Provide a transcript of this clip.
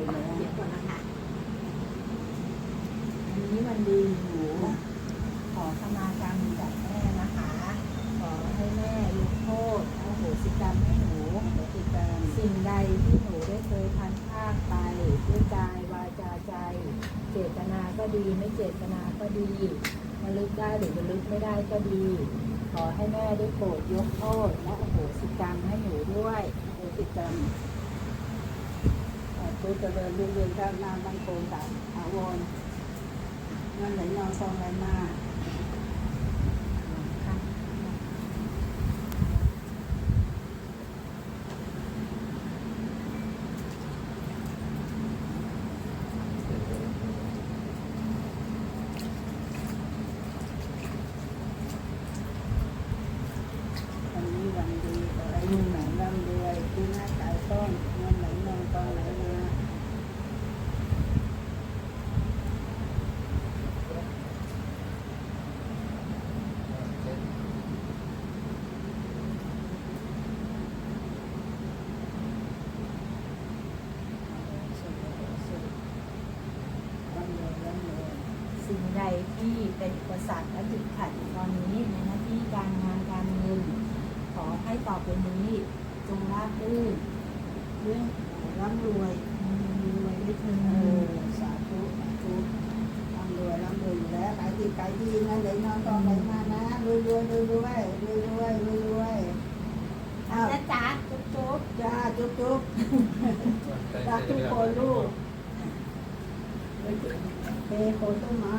ญี่ปุ่นนะคะอันนี้มันดีอยู่ขอขมาการมจากแม่นะคะ ขอให้แม่ยกโทษเอโหสิกรรมให้หนูสิ่งใดที่หนูได้เคยพันพากไปด้วยกายวาจาใจ เจตนาก็ดีไม่เจตนาก็ดีมาลึกได้หรือมาลึกไม่ได้ก็ดี ขอให้แม่ได้โปรดยกโทษและอโหสิกรรมให้หนูด้วยอโหสิกรรม ผูเจริญรุ่งเรืองก้าวหน้ามั่นคงค่ะอาวรเงินไหลนองซองไหลมา ค่ะ วันนี้วันดีขอให้ลูกหนังร่ มีหน้าขายต้องเงินไหลนองทองไหลมาร่ำรวยร่ำรวยสิ่งใดที่เป็นอุปสรรคและติดขัดอยู่ตอนนี้ในหน้าที่การงานการเงินขอให้ต่อไปนี้ จงราบรื่นเรื่องร่ำรวยมีรวยด้วยเธเอออสาธุสาธุร่ำรวยร่ำรวยอยู่แล้วขายดีขายดีนะไหลนองทองไหลมานะรวยรวยรวยรวยรวยรวยรวยรวยอ้าวนะจ๊ะจุ๊บจุ๊บจ้าจุ๊บจุ๊บรักทุกคนลูกเทโคนต้นไม้